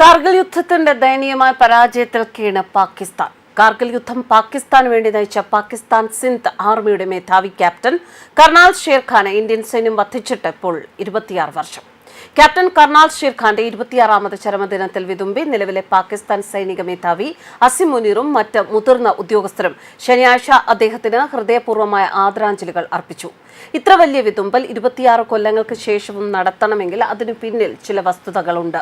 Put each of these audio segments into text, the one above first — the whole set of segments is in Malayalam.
കാർഗിൽ യുദ്ധത്തിന്റെ ദയനീയമായ പരാജയത്തിൽ കീണ് പാകിസ്ഥാൻ. കാർഗിൽ യുദ്ധം പാകിസ്ഥാന് വേണ്ടി നയിച്ച പാകിസ്ഥാൻ സിന്ധ് ആർമിയുടെ മേധാവി ക്യാപ്റ്റൻ കർണാൽ ഷേർഖാന് ഇന്ത്യൻ സൈന്യം വധിച്ചിട്ട് ഇപ്പോൾ ഇരുപത്തിയാറ് വർഷം. ക്യാപ്റ്റൻ കർണാൽ ഷീർഖാന്റെ ഇരുപത്തിയാറാമത് ചരമദിനത്തിൽ വിതുമ്പി നിലവിലെ പാകിസ്ഥാൻ സൈനിക മേധാവി അസിം മുനീറും മറ്റ് മുതിർന്ന ഉദ്യോഗസ്ഥരും ശനിയാഴ്ച അദ്ദേഹത്തിന് ഹൃദയപൂർവമായ ആദരാഞ്ജലികൾ അർപ്പിച്ചു. ഇത്ര വലിയ വിതുമ്പൽ ഇരുപത്തിയാറ് കൊല്ലങ്ങൾക്ക് ശേഷവും നടത്തണമെങ്കിൽ അതിനു പിന്നിൽ ചില വസ്തുതകളുണ്ട്.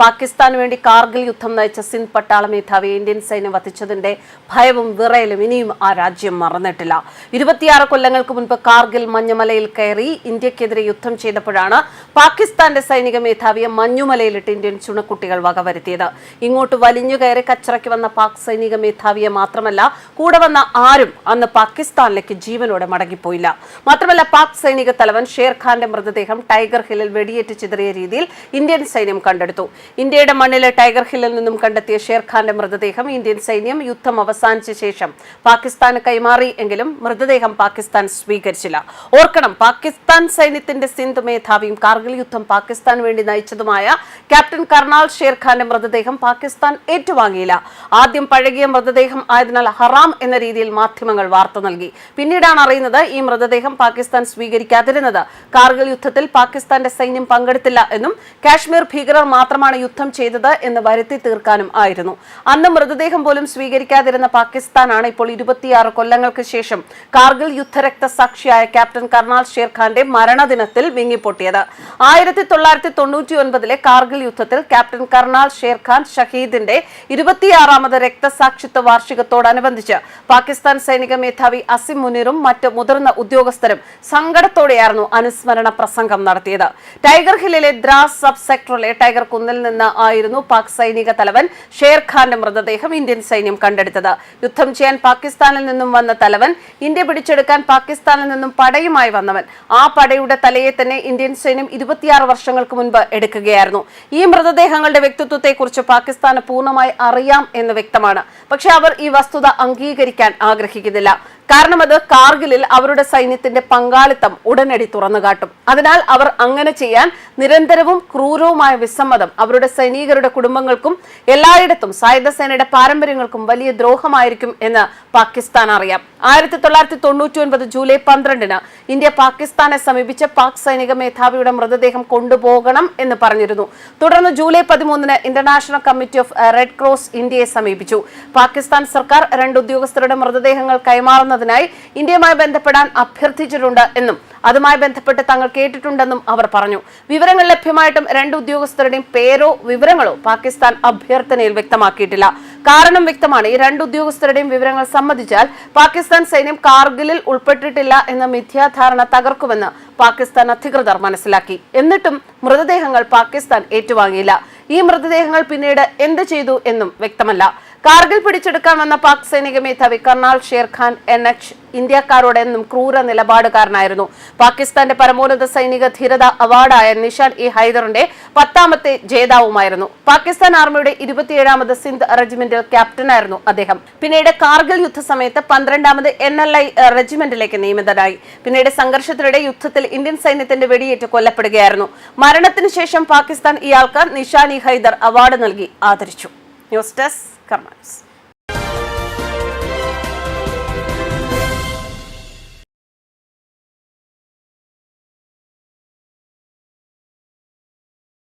പാകിസ്ഥാന് വേണ്ടി കാർഗിൽ യുദ്ധം നയിച്ച സിന്ധ് പട്ടാള മേധാവി ഇന്ത്യൻ സൈന്യം വധിച്ചതിന്റെ ഭയവും വിറയലും ഇനിയും ആ രാജ്യം മറന്നിട്ടില്ല. ഇരുപത്തിയാറ് കൊല്ലങ്ങൾക്ക് മുൻപ് കാർഗിൽ മഞ്ഞമലയിൽ കയറി ഇന്ത്യക്കെതിരെ യുദ്ധം ചെയ്തപ്പോഴാണ് പാകിസ്ഥാന്റെ സൈനിക മേധാവിയെ മഞ്ഞുമലയിലിട്ട് ഇന്ത്യൻ ചുണക്കുട്ടികൾ വകവരുത്തിയത്. ഇങ്ങോട്ട് വലിഞ്ഞു കയറി കച്ചറയ്ക്ക് വന്ന പാക് സൈനിക മേധാവിയെ മാത്രമല്ല കൂടെ വന്ന ആരും അന്ന് പാകിസ്ഥാനിലേക്ക് ജീവനോടെ മടങ്ങിപ്പോയില്ല. മാത്രമല്ല പാക് സൈനിക തലവൻ ഷേർ ഖാന്റെ മൃതദേഹം ടൈഗർ ഹില്ലിൽ വെടിയേറ്റ് ചിതറിയ രീതിയിൽ ഇന്ത്യൻ സൈന്യം കണ്ടെടുത്തു. ഇന്ത്യയുടെ മണ്ണിലെ ടൈഗർ ഹില്ലിൽ നിന്നും കണ്ടെത്തിയ ഷേർ ഖാന്റെ മൃതദേഹം ഇന്ത്യൻ സൈന്യം യുദ്ധം അവസാനിച്ച ശേഷം പാകിസ്ഥാന് കൈമാറി എങ്കിലും മൃതദേഹം പാകിസ്ഥാൻ സ്വീകരിച്ചില്ല. ഓർക്കണം പാകിസ്ഥാൻ സൈന്യത്തിന്റെ സിന്ധു മേധാവിയും കാർഗിൽ യുദ്ധം പാകിസ്ഥാന് വേണ്ടി നയിച്ചതുമായ ക്യാപ്റ്റൻ കർണാൽ ഷേർഖാന്റെ മൃതദേഹം പാകിസ്ഥാൻ ഏറ്റുവാങ്ങിയില്ല. ആദ്യം പഴകിയ മൃതദേഹം ആയതിനാൽ ഹറാം എന്ന രീതിയിൽ മാധ്യമങ്ങൾ വാർത്ത നൽകി. പിന്നീടാണ് അറിയുന്നത് ഈ മൃതദേഹം പാകിസ്ഥാൻ സ്വീകരിക്കാതിരുന്നത്. കാർഗിൽ യുദ്ധത്തിൽ പാകിസ്ഥാന്റെ സൈന്യം പങ്കെടുത്തില്ല എന്നും കാശ്മീർ ഭീകരർ മാത്രമാണ് യുദ്ധം ചെയ്തത് എന്ന് വരുത്തി തീർക്കാനും ആയിരുന്നു. അന്ന് മൃതദേഹം പോലും സ്വീകരിക്കാതിരുന്ന പാകിസ്ഥാനാണ് ഇപ്പോൾ ഇരുപത്തിയാറ് കൊല്ലങ്ങൾക്ക് ശേഷം കാർഗിൽ യുദ്ധരക്തസാക്ഷിയായ ക്യാപ്റ്റൻ കർണാൽ ഷേർഖാന്റെ മരണദിനത്തിൽ വിങ്ങിപ്പൊട്ടിയത്. ആയിരത്തി തൊള്ളായിരത്തി തൊണ്ണൂറ്റി ഒൻപതിലെ കാർഗിൽ യുദ്ധത്തിൽ ക്യാപ്റ്റൻ കർണാൽ ഷേർഖാൻ ഷഹീദിന്റെ ഇരുപത്തിയാറാമത് രക്തസാക്ഷിത്വ വാർഷികത്തോടനുബന്ധിച്ച് പാകിസ്ഥാൻ സൈനിക മേധാവി അസിം മുനീറും മറ്റ് മുതിർന്ന ഉദ്യോഗസ്ഥരും സങ്കടത്തോടെയായിരുന്നു അനുസ്മരണ പ്രസംഗം നടത്തിയത്. ടൈഗർ ഹില്ലിലെ ദ്രാസ് സബ് സെക്ടറിലെ ടൈഗർ കുന്നിൽ നിന്ന് ആയിരുന്നു പാക് സൈനിക തലവൻ ഷേർഖാന്റെ മൃതദേഹം ഇന്ത്യൻ സൈന്യം കണ്ടെടുത്തത്. യുദ്ധം ചെയ്യാൻ പാകിസ്ഥാനിൽ നിന്നും വന്ന തലവൻ ഇന്ത്യ പിടിച്ചെടുക്കാൻ പാകിസ്ഥാനിൽ നിന്നും പടയുമായി വന്നവൻ. ആ പടയുടെ തലയെ തന്നെ ഇന്ത്യൻ സൈന്യം ഇരുപത്തിയാറ് വർഷങ്ങൾക്ക് മുൻപ് എടുക്കുകയായിരുന്നു. ഈ മൃതദേഹങ്ങളുടെ വ്യക്തിത്വത്തെക്കുറിച്ച് പാകിസ്ഥാന് പൂർണമായി അറിയാം എന്ന് വ്യക്തമാണ്. പക്ഷെ അവർ ഈ വസ്തുത അംഗീകരിക്കാൻ ആഗ്രഹിക്കുന്നില്ല. കാരണം അത് കാർഗിലിൽ അവരുടെ സൈന്യത്തിന്റെ പങ്കാളിത്തം ഉടനടി തുറന്നുകാട്ടും. അതിനാൽ അവർ അങ്ങനെ ചെയ്യാൻ നിരന്തരവും ക്രൂരവുമായ വിസമ്മതം അവരുടെ സൈനികരുടെ കുടുംബങ്ങൾക്കും എല്ലായിടത്തും സായുധസേനയുടെ പാരമ്പര്യങ്ങൾക്കും വലിയ ദ്രോഹമായിരിക്കും എന്ന് പാകിസ്ഥാൻ അറിയാം. ആയിരത്തി തൊള്ളായിരത്തി തൊണ്ണൂറ്റി ഒൻപത് ജൂലൈ പന്ത്രണ്ടിന് ഇന്ത്യ പാകിസ്ഥാനെ സമീപിച്ച പാക് സൈനിക മേധാവിയുടെ മൃതദേഹം കൊണ്ടുപോകണം എന്ന് പറഞ്ഞിരുന്നു. തുടർന്ന് ജൂലൈ പതിമൂന്നിന് international committee of red cross ഇന്ത്യയെ സമീപിച്ചു. പാകിസ്ഥാൻ സർക്കാർ രണ്ട് ഉദ്യോഗസ്ഥരുടെ മൃതദേഹങ്ങൾ കൈമാറുന്നതിനായി ഇന്ത്യയുമായി ബന്ധപ്പെടാൻ അഭ്യർത്ഥിച്ചിട്ടുണ്ട് എന്നും അതുമായി ബന്ധപ്പെട്ട് തങ്ങൾ കേട്ടിട്ടുണ്ടെന്നും അവർ പറഞ്ഞു. വിവരങ്ങൾ ലഭ്യമായിട്ടും രണ്ട് ഉദ്യോഗസ്ഥരുടെയും പേരോ വിവരങ്ങളോ പാകിസ്ഥാൻ അഭ്യർത്ഥനയിൽ വ്യക്തമാക്കിയിട്ടില്ല. കാരണം വ്യക്തമാണ് ഈ രണ്ട് ഉദ്യോഗസ്ഥരുടെയും വിവരങ്ങൾ സംബന്ധിച്ചാൽ പാകിസ്ഥാൻ സൈന്യം കാർഗിലിൽ ഉൾപ്പെട്ടിട്ടില്ല എന്ന മിഥ്യാധാരണ തകർക്കുമെന്ന് പാകിസ്ഥാൻ അധികൃതർ മനസ്സിലാക്കി. എന്നിട്ടും മൃതദേഹങ്ങൾ പാകിസ്ഥാൻ ഏറ്റുവാങ്ങിയില്ല. ഈ മൃതദേഹങ്ങൾ പിന്നീട് എന്ത് ചെയ്തു എന്നും വ്യക്തമല്ല. കാർഗിൽ പിടിച്ചെടുക്കാൻ വന്ന പാക് സൈനിക മേധാവി കർണാൽ ഷേർഖാൻ എൻ എച്ച് ഇന്ത്യക്കാരോടെന്നും ക്രൂര നിലപാടുകാരനായിരുന്നു. പാകിസ്ഥാന്റെ പരമോന്നത സൈനിക ധീരത അവാർഡായ നിഷാൻ ഇ ഹൈദറിന്റെ പത്താമത്തെ ജേതാവുമായിരുന്നു. പാകിസ്ഥാൻ ആർമിയുടെ ഇരുപത്തിയേഴാമത് സിന്ധ് റെജിമെന്റിൽ ക്യാപ്റ്റനായിരുന്നു അദ്ദേഹം. പിന്നീട് കാർഗിൽ യുദ്ധസമയത്ത് പന്ത്രണ്ടാമത് എൻ എൽ ഐ റെജിമെന്റിലേക്ക് നിയമിതനായി. പിന്നീട് സംഘർഷത്തിനിടെ യുദ്ധത്തിൽ ഇന്ത്യൻ സൈന്യത്തിന്റെ വെടിയേറ്റ് കൊല്ലപ്പെടുകയായിരുന്നു. മരണത്തിന് ശേഷം പാകിസ്ഥാൻ ഇയാൾക്ക് നിഷാൻ ഇ ഹൈദർ അവാർഡ് നൽകി ആദരിച്ചു. News desk commands.